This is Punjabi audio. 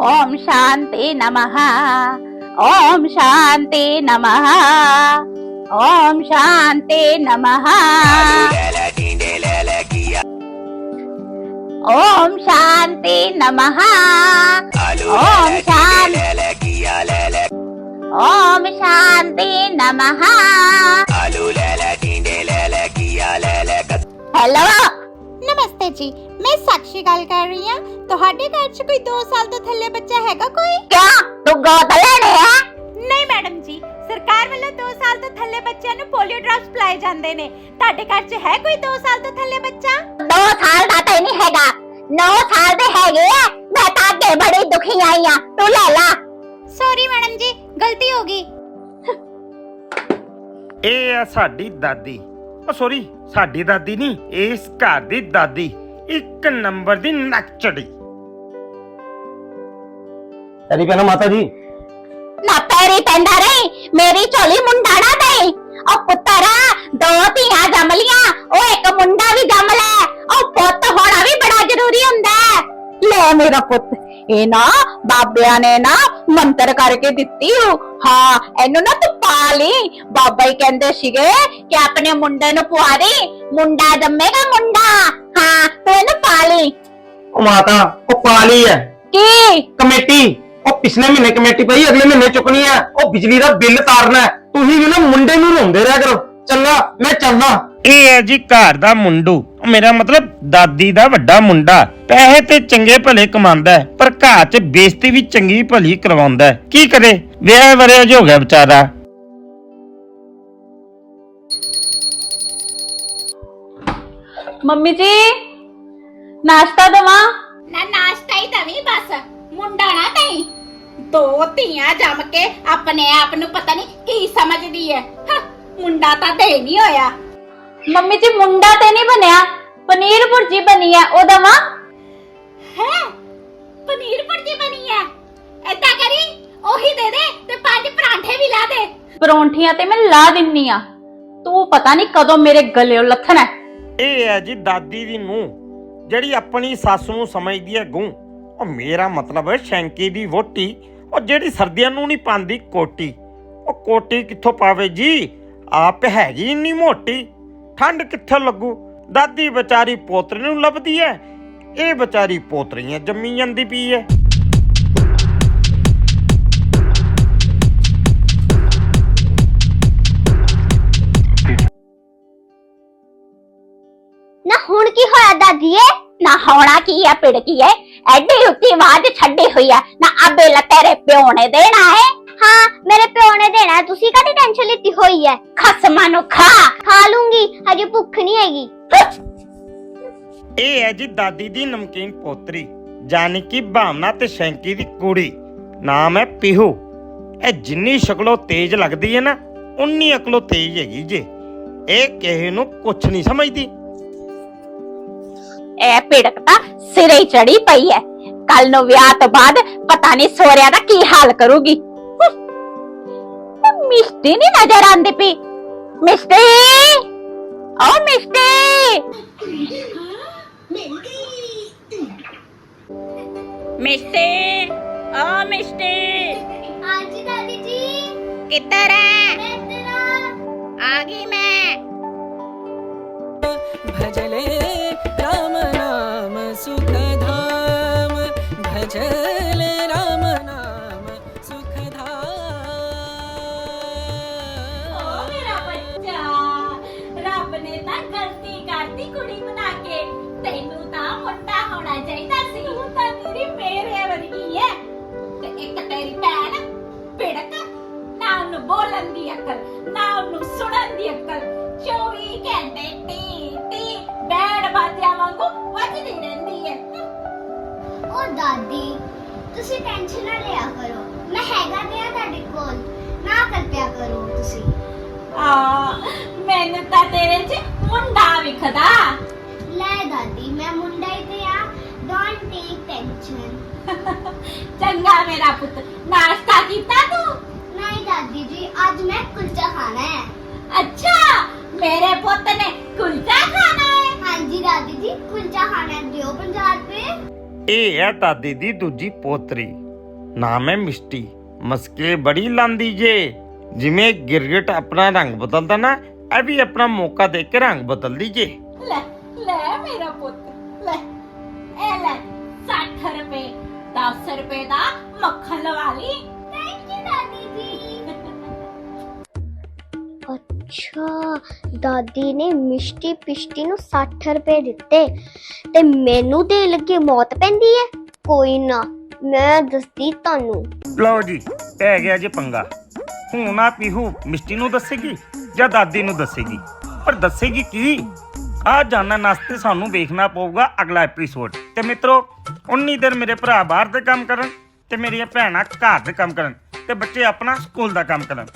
ఓం శాంతి నమ. ఓం శాంతి నమ. ఓం శాంతి నమ. ఓం శాంతి నమ. ఓం శాంతి ఓం శాంతి నమ. ਹਾਂ ਤੁਹਾਡੇ ਘਰ 'ਚ ਕੋਈ 2 ਸਾਲ ਤੋਂ ਥੱਲੇ ਬੱਚਾ ਹੈਗਾ ਕੋਈ? ਕਿਆ ਤੂੰ ਗੋਦ ਲੈਣੇ ਆ ਨਹੀਂ ਮੈਡਮ ਜੀ ਸਰਕਾਰ ਵੱਲੋਂ 2 ਸਾਲ ਤੋਂ ਥੱਲੇ ਬੱਚਿਆਂ ਨੂੰ ਪੋਲੀਓ ਡ੍ਰੌਪਸ ਪਿਲਾਏ ਜਾਂਦੇ ਨੇ। ਤੁਹਾਡੇ ਘਰ 'ਚ ਹੈ ਕੋਈ 2 ਸਾਲ ਤੋਂ ਥੱਲੇ ਬੱਚਾ? ਦੋ ਸਾਲ ਦਾ ਤਾਂ ਨਹੀਂ ਹੈਗਾ। 9 ਸਾਲ ਦੇ ਹੈਗੇ ਆ। ਮੈਂ ਤਾਂ ਅੱਗੇ ਬੜੀ ਦੁਖੀ ਆਈ ਆ। ਤੂੰ ਲੈ ਲਾ। ਸੌਰੀ ਮੈਡਮ ਜੀ ਗਲਤੀ ਹੋ ਗਈ। ਇਹ ਆ ਸਾਡੀ ਦਾਦੀ। ਉਹ ਸੌਰੀ ਸਾਡੀ ਦਾਦੀ ਨਹੀਂ ਇਸ ਘਰ ਦੀ ਦਾਦੀ। ਇੱਕ ਨੰਬਰ ਦੀ ਨੱਚੜੀ। ਤੇਰੀ ਪਹਿਲਾਂ ਮਾਤਾ ਜੀ। ਨਾ ਪੈਰੀ ਪੈਂਦਾ ਰਹੀ ਮੇਰੀ ਝੋਲੀ ਮੁੰਡਾ ਨਾ ਦੇ। ਉਹ ਪੁੱਤਰਾ ਦੋ ਧੀਆਂ ਜੰਮ ਲੀਆਂ ਉਹ ਇੱਕ ਮੁੰਡਾ ਵੀ ਜੰਮ ਲੈ। ਉਹ ਪੁੱਤ ਹੋਣਾ ਵੀ ਬੜਾ ਜ਼ਰੂਰੀ ਹੁੰਦਾ ਹੈ। ਲੈ ਮੇਰਾ ਪੁੱਤ ਇਹ ਨਾ ਬਾਬਿਆਂ ਨੇ ਨਾ ਮੰਤਰ ਕਰਕੇ ਦਿੱਤੀ ਓ। ਹਾਂ ਇਹਨੂੰ ਨਾ ਤੂੰ ਪਾ ਲਈ। ਬਾਬਾ ਹੀ ਕਹਿੰਦੇ ਸੀਗੇ ਕਿ ਆਪਣੇ ਮੁੰਡੇ ਨੂੰ ਦੇ। ਮੁੰਡਾ ਜੰਮੇਗਾ ਮੁੰਡਾ। ਹਾਂ ਤੂੰ ਇਹਨੂੰ ਪਾ ਲਈ। ਉਹ ਮਾਤਾ ਉਹ ਪਾਲੀ ਹੈ ਕੀ? ਕਮੇਟੀ ਉਹ ਪਿਛਲੇ ਮਹੀਨੇ ਕਮੇਟੀ ਪਈ ਅਗਲੇ ਮਹੀਨੇ ਚੁੱਕਣੀ ਹੈ ਉਹ ਬਿਜਲੀ ਦਾ ਬਿੱਲ ਤਾਰਨਾ ਹੈ। ਤੁਸੀਂ ਵੀ ਨਾ ਮੁੰਡੇ ਨੂੰ ਰੋਂਦੇ ਰਿਹਾ ਕਰੋ। ਚੰਗਾ ਮੈਂ ਚੱਲਦਾ। ਇਹ ਹੈ ਜੀ ਘਰ ਦਾ ਮੁੰਡੂ। ਉਹ ਮੇਰਾ ਮਤਲਬ ਦਾਦੀ ਦਾ ਵੱਡਾ ਮੁੰਡਾ। ਪੈਸੇ ਤੇ ਚੰਗੇ ਭਲੇ ਕਮਾਉਂਦਾ ਹੈ, ਪਰ ਘਰ 'ਚ ਬੇਇੱਜ਼ਤੀ ਵੀ ਚੰਗੀ ਭਲੀ ਕਰਵਾਉਂਦਾ ਹੈ। ਕੀ ਕਰੇ? ਵਿਆਹ ਵਰਿਆ ਜੋ ਹੋ ਗਿਆ ਵਿਚਾਰਾ। ਮੰਮੀ ਜੀ ਨਾਸ਼ਤਾ ਦਵਾ? ਨਾ ਨਾਸ਼ਤਾ ਹੀ ਦਵੀਂ ਬਸ। ਮੁੰਡਾ ਨਾ ਤਈ ਦੋ ਧੀਆਂ ਜੰਮ ਕੇ ਆਪਣੇ ਆਪ ਨੂੰ ਪਤਾ ਨਹੀਂ ਕੀ ਸਮਝਦੀ ਹਾਂ, ਮੁੰਡਾ ਤਾਂ ਦੇ ਨਹੀਂ ਹੋਇਆ। ਮੰਮੀ ਜੀ ਮੁੰਡਾ ਤੇ ਨਹੀਂ ਬਣਿਆ ਪਨੀਰ ਭੁਰਜੀ ਬਣੀ ਆ ਉਹ ਦਵਾ? ਹੈ? ਪਨੀਰ ਭੁਰਜੀ ਬਣੀ ਹੈ ਏਦਾਂ ਕਰੀ ਉਹੀ ਦੇ ਦੇ ਤੇ ਪੰਜ ਪਰਾਂਠੇ ਵੀ ਲਾ ਦੇ। ਪਰੌਂਠੀਆਂ ਤੇ ਮੈਂ ਲਾ ਦਿੰਨੀ ਆ। ਤੂੰ ਪਤਾ ਨਹੀਂ ਕਦੋਂ ਮੇਰੇ ਗਲੇ ਲੱਥਣਾ ਹੈ। ਇਹ ਹੈ ਜੀ ਦਾਦੀ ਦੀ ਨੂੰ ਜਿਹੜੀ ਆਪਣੀ ਸੱਸ ਨੂੰ ਸਮਝਦੀ ਹੈ ਗੂੰ। ਉਹ ਮੇਰਾ ਮਤਲਬ ਹੈ ਸ਼ੈਂਕੀ ਦੀ ਵੋਟੀ ਉਹ ਜਿਹੜੀ ਸਰਦੀਆਂ ਨੂੰ ਨਹੀਂ ਪਾਉਂਦੀ ਕੋਟੀ। ਉਹ ਕੋਟੀ ਕਿੱਥੋਂ ਪਾਵੇ ਜੀ? ਆਪ ਹੈਗੀ ਇੰਨੀ ਮੋਟੀ। ਠੰਡ ਕਿੱਥੇ ਲੱਗੂ? ਦਾਦੀ ਵਿਚਾਰੀ ਪੋਤਰੀ ਨੂੰ ਲੱਭਦੀ ਹੈ। ਇਹ ਵਿਚਾਰੀ ਪੋਤਰੀਆਂ ਜੰਮੀ ਜਾਂਦੀ ਪਈ ਹੈ। ਕੀ ਹੋਇਆ ਦਾਦੀਏ ਨਾ ਹੋਣਾ ਕੀ ਆ ਪਿੜ ਕੀ ਹੈ ਐਡੀ ਉੱਤੀ ਆਵਾਜ਼ ਛੱਡੀ ਹੋਈ ਆ। ਨਾ ਆਬੇ ਲ ਤੇਰੇ ਪਿਓ ਨੇ ਦੇਣਾ ਹੈ ਹਾਂ ਮੇਰੇ ਪਿਓ ਨੇ ਦੇਣਾ। ਤੁਸੀਂ ਕਾਹਦੀ ਟੈਨਸ਼ਨ ਲਿੱਤੀ ਹੋਈ ਹੈ ਖਸਮਾਂ ਨੂੰ ਖਾ। ਖਾ ਲੂੰਗੀ। ਹਜੇ ਭੁੱਖ ਨਹੀਂ ਹੈਗੀ। ਇਹ ਹੈ ਜੀ ਦਾਦੀ ਦੀ ਨਮਕੀਨ ਪੋਤਰੀ ਜਾਨੀ ਕਿ ਭਾਵਨਾ ਤੇ ਸ਼ੈਂਕੀ ਦੀ ਕੁੜੀ। ਨਾਮ ਹੈ ਪੀਹੂ। ਇਹ ਜਿੰਨੀ ਸ਼ਕਲੋਂ ਤੇਜ਼ ਲੱਗਦੀ ਹੈ ਨਾ ਉਨੀ ਅਕਲੋਂ ਤੇਜ਼ ਹੈਗੀ ਜੇ। ਇਹ ਕਿਸੇ ਨੂੰ ਕੁਛ ਨਹੀਂ ਸਮਝਦੀ। ਐ ਭਿੜਕ ਤਾਂ ਸਿਰੇ ਚੜੀ ਪਈ ਐ। ਕੱਲ ਨੂੰ ਵਿਆਹ ਤੋਂ ਬਾਅਦ ਪਤਾ ਨਹੀਂ ਸੋਹਰਿਆ ਦਾ ਕੀ ਹਾਲ ਕਰੂਗੀ। ਮਿਸਟੀ ਨਹੀਂ ਨਜ਼ਰ ਆਂਦੀ ਪਈ। ਮਿਸਟੀ ਓ ਮਿਸਟੀ ਮਿਸਟੀ ਓ ਮਿਸਟੀ ਹਾਂਜੀ ਦਾਦੀ ਜੀ। ਕਿੱਧਰ ਐ? ਇੱਧਰ ਆ ਗਈ ਮੈਂ। ਭਜਲੇ ਨੇ ਤਾਂ ਗਲਤੀ ਕਰਤੀ ਕੁੜੀ ਬਣਾ ਕੇ। ਤੈਨੂੰ ਤਾਂ ਮੁੰਡਾ ਹੋਣਾ ਚਾਹੀਦਾ ਸੀ। ਤੂੰ ਤਾਂ ਮੇਰੀ ਮੇਰੇ ਵਰਗੀ ਹੈ ਤੇ ਇੱਕ ਤੇਰੀ ਭੈਣ, ਪਿੜਕ ਨਾ ਉਹਨੂੰ ਬੋਲਣ ਦੀ ਅਕਲ ਨਾ ਉਹਨੂੰ ਸੁਣਨ ਦੀ ਅਕਲ। 24 ਘੰਟੇ ਟੀ ਟੀ ਬੈੜ ਬਾਜਿਆਂ ਵਾਂਗੂ ਵੱਜਦੀ ਰਹਿੰਦੀ ਹੈ ਉਹ ਦਾਦੀ, ਤੁਸੀਂ ਟੈਨਸ਼ਨ ਨਾ ਲਿਆ ਕਰੋ। ਮੈਂ ਹੈਗਾ ਤੇ ਆ ਤੁਹਾਡੇ ਕੋਲ। ਨਾ ਕਲਪਿਆ ਕਰੋ ਤੁਸੀਂ। ਆ ਮੈਨੂੰ ਤਾਂ ਤੇਰੇ 'ਚ ਮੁੰਡਾ ਵਿਖਦਾ। ਲੈ ਦਾਦੀ ਮੈਂ ਮੁੰਡਾ ਹੀ ਤੇ ਆ। ਡੋਂਟ ਟੇਕ ਟੈਨਸ਼ਨ ਚੰਗਾ ਮੇਰਾ ਪੁੱਤ ਨਾਸ਼ਤਾ ਕੀਤਾ ਤੂੰ? ਨਹੀਂ ਦਾਦੀ ਜੀ ਅੱਜ ਮੈਂ ਕੁਲਚਾ ਖਾਣਾ ਹੈ। ਅੱਛਾ ਮੇਰੇ ਪੁੱਤ ਨੇ ਕੁਲਚਾ ਖਾਣਾ ਹੈ? ਹਾਂਜੀ ਦਾਦੀ ਜੀ ਕੁਲਚਾ ਖਾਣਾ ਹੈ, ਦਿਓ 50 ਰੁਪਏ। ਇਹ ਹੈ ਦਾਦੀ ਦੀ ਦੂਜੀ ਪੋਤਰੀ। ਨਾਮ ਹੈ ਮਿਸਟੀ। ਮਸਕੇ ਬੜੀ ਲਾਂਦੀ ਜੇ। ਜਿਵੇਂ ਗਿਰਗਟ ਆਪਣਾ ਰੰਗ ਬਦਲਦਾ ਨਾ ਇਹ ਵੀ ਆਪਣਾ ਮੌਕਾ ਦੇ ਕੇ ਰੰਗ ਬਦਲਦੀ ਜੇ। ਲੈ ਲੈ ਮੇਰਾ ਪੁੱਤ ਲੈ। ਇਹ ਲੈ 60 ਰੁਪਏ 10 ਰੁਪਏ ਦਾ ਮੱਖਣ ਲਵਾ ਲਈ। ਥੈਂਕ ਯੂ ਦਾਦੀ ਜੀ। ਅੱਛਾ ਦਾਦੀ ਨੇ ਮਿਸ਼ਟੀ ਪਿਸ਼ਟੀ ਨੂੰ 60 ਰੁਪਏ ਦਿੱਤੇ ਤੇ ਮੈਨੂੰ ਦੇ ਲੱਗੇ ਮੌਤ ਪੈਂਦੀ ਹੈ? ਕੋਈ ਨਾ ਮੈਂ ਦੱਸਦੀ ਤੁਹਾਨੂੰ। ਲਓ ਜੀ ਪੈ ਗਿਆ ਜੇ ਪੰਗਾ। ਹੁਣ ਆ ਪੀਹੂ ਮਿਸਟੀ ਨੂੰ ਦੱਸੇਗੀ ਜਾਂ ਦਾਦੀ ਨੂੰ ਦੱਸੇਗੀ? ਪਰ ਦੱਸੇਗੀ ਕੀ? ਆ ਜਾਣਨ ਵਾਸਤੇ ਸਾਨੂੰ ਵੇਖਣਾ ਪਊਗਾ ਅਗਲਾ ਐਪੀਸੋਡ ਤੇ ਮਿੱਤਰੋ, ਉਨੀ ਦਿਨ ਮੇਰੇ ਭਰਾ ਬਾਹਰ ਦੇ ਕੰਮ ਕਰਨ ਤੇ ਮੇਰੀਆਂ ਭੈਣਾਂ ਘਰ ਦੇ ਕੰਮ ਕਰਨ ਤੇ ਬੱਚੇ ਆਪਣਾ ਸਕੂਲ ਦਾ ਕੰਮ ਕਰਨ।